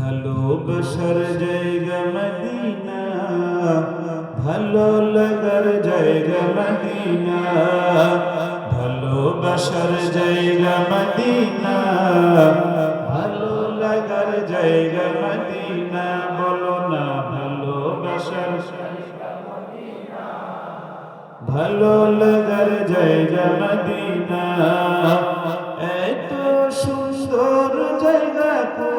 ভালোবাসার জায়গা মদিনা, ভালো লাগার জায়গা মদিনা ভালোবাসার জায়গা মদিনা, ভালো লাগার জায়গা মদিনা, বলো না ভালোবাসার ভালো লাগার জায়গা মদিনা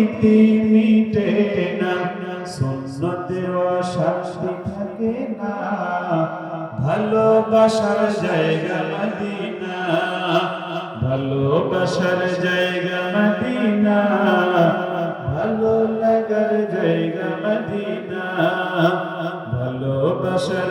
তৃপ্তি মিটে না সুন্নতে অশান্তি থাকে না। ভালোবাসার জায়গা মদিনা, ভালোবাসার জায়গা মদিনা, ভালো লাগার জায়গা মদিনা, ভালোবাসার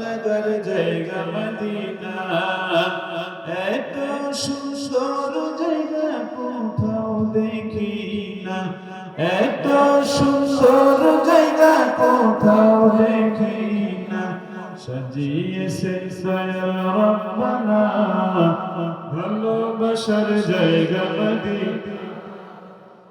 লাগার জায়গা মদিনা। এত সুন্দর জায়গা কোথাও দেখি না। এত সুন্দর জায়গা কোথাও দেখি না। সাজিয়েছে সয়াল রব্বানা। ভালোবাসার জায়গা মদিনা।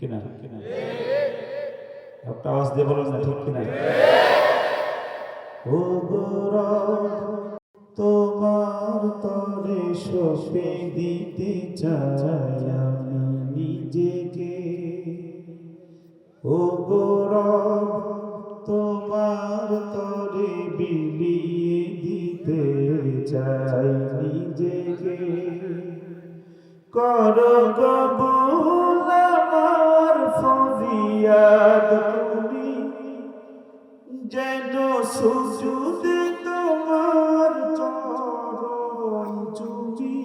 কিনা? একটা আওয়াজ দিয়ে বলুন না ঠিক কিনা? তোমার তরে সফে দিতে চাই আমি নিজেকে। ও গৌরব তোমার তরে বিলিয়ে দিতে চাই নিজেকে। কর ফরিয়াদ তুমি যেন সুজুদ তোমার চরণ চুরি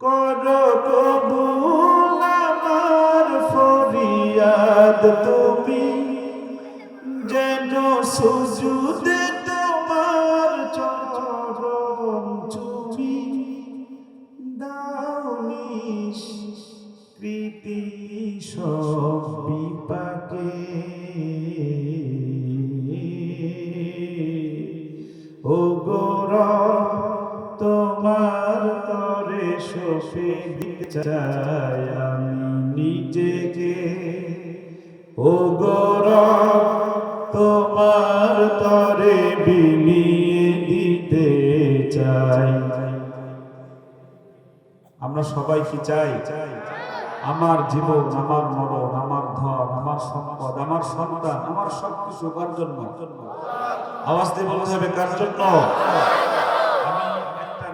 কর কবুল আমার ফরিয়াদ তুমি যেন সুজুদ তোমার তরে দিতে চাই আমি নিজেকে ও গৌরব তোমার তরে বিলিয়ে দিতে চাই। আমরা সবাই কি চাই? আমার জীবন, আমার মরণ, আমার ধন আমার সম্পদ, আমার সন্তান, আমার সবকিছু কার জন্য? আওয়াজ দিয়ে বলতে হবে কার জন্য?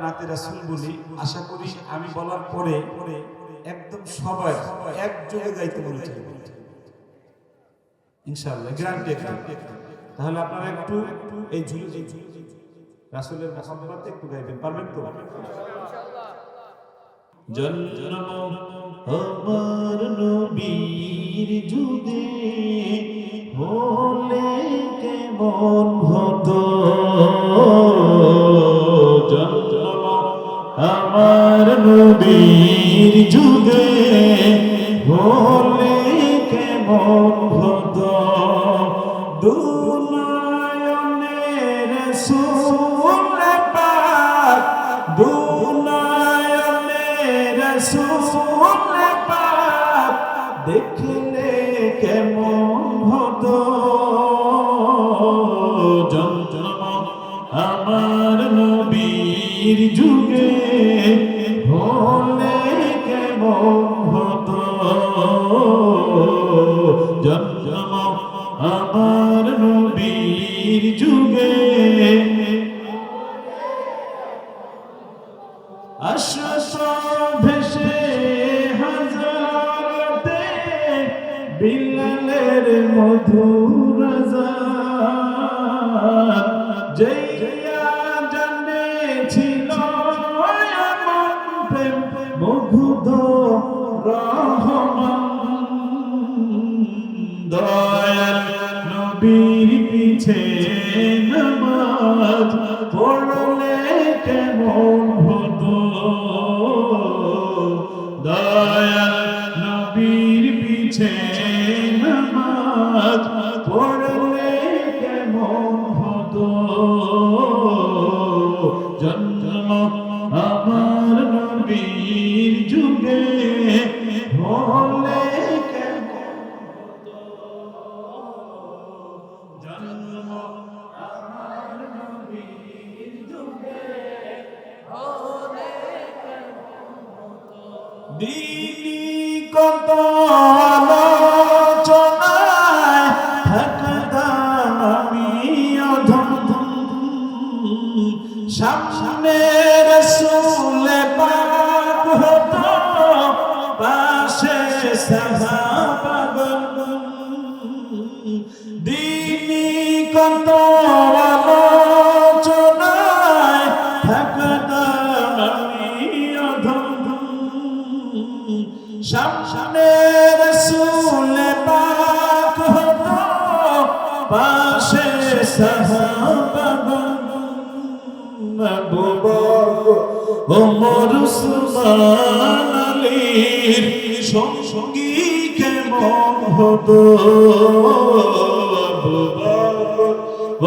নাতে রাসূল বলি, আশা করি আমি বলার পরে একদম সবাই একযোগে গাইতে বলেছে। ইনশাআল্লাহ গ্যারান্টি তাহলে আপনারা একটু এই ঝুলি রাসূলের মোহাম্মদ একটু গাইবেন, পারবেন তো? জন্ম আমার নবীর যুগে হলে কেমন সুর পাক দুনয়নের রসুল পাক দেখলে কেমন হতো? জন্ম আমার নবীর যুগে ভেসে হাজারতে বিলালের মধুর জয়া জানে ছিল এমন প্রেম মধুদ রহমান। দয়াল নবীর পিছে নামাজ পড়লে কেমন হতো? জন্ম আমার নবীর যুগে হলে জন্ম আমার নবীর যুগে সামনে রসুলে পাক হতো, পাশে সাহাবাগণ। দিনী কত আলোচনায় থাকতাম আমি অধম সামনে রসুলে পাক হতো, পাশে সাহাবাগণ উসমান আলীর সঙ্গী কেমন হতো?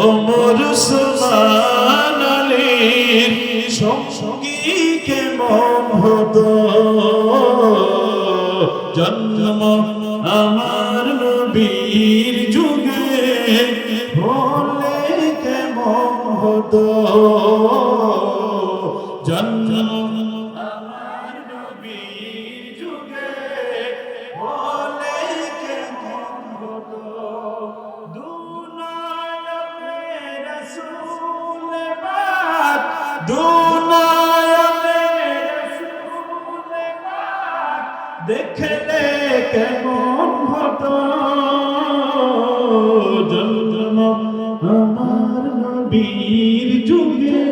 ওমর উসমান আলীর সঙ্গী কেমন হতো? জন্ম আমার নবীর দেখলে কেমন হতো? জন্ম আমার নবীর যুগে